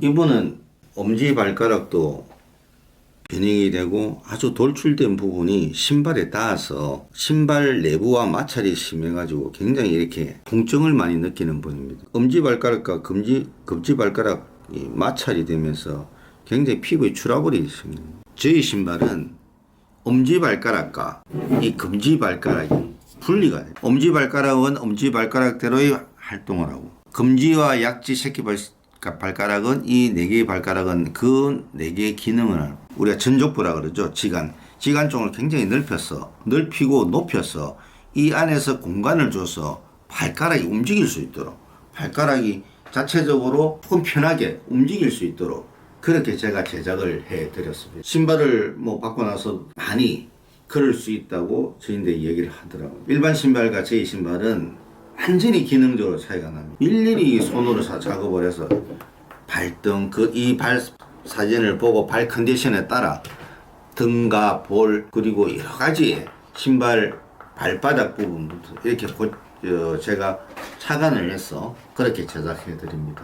이분은 엄지 발가락도 변형이 되고 아주 돌출된 부분이 신발에 닿아서 신발 내부와 마찰이 심해가지고 굉장히 이렇게 통증을 많이 느끼는 분입니다. 엄지 발가락과 금지 금지 발가락이 마찰이 되면서 굉장히 피부에 출화물이 있습니다. 저희 신발은 엄지 발가락과 이 금지 발가락이 분리가 돼요. 엄지 발가락은 엄지 발가락대로의 활동을 하고 금지와 약지 새끼 발, 발가락은 이 네 개의 발가락은 그 네 개의 기능을 우리가 전족부라 그러죠. 지간. 지간 쪽을 굉장히 넓혔어. 넓히고 높였어. 이 안에서 공간을 줘서 발가락이 움직일 수 있도록 발가락이 자체적으로 조금 편하게 움직일 수 있도록 그렇게 제가 제작을 해 드렸습니다. 신발을 뭐 받고 나서 많이 그럴 수 있다고 저희들 얘기를 하더라고요. 일반 신발과 저희 신발은 완전히 기능적으로 차이가 납니다. 일일이 손으로 사- 작업을 해서 발등 그 이 발 사진을 보고 발 컨디션에 따라 등과 볼 그리고 여러 가지 신발 발바닥 부분부터 이렇게 고, 어, 제가 착안을 해서 그렇게 제작해 드립니다.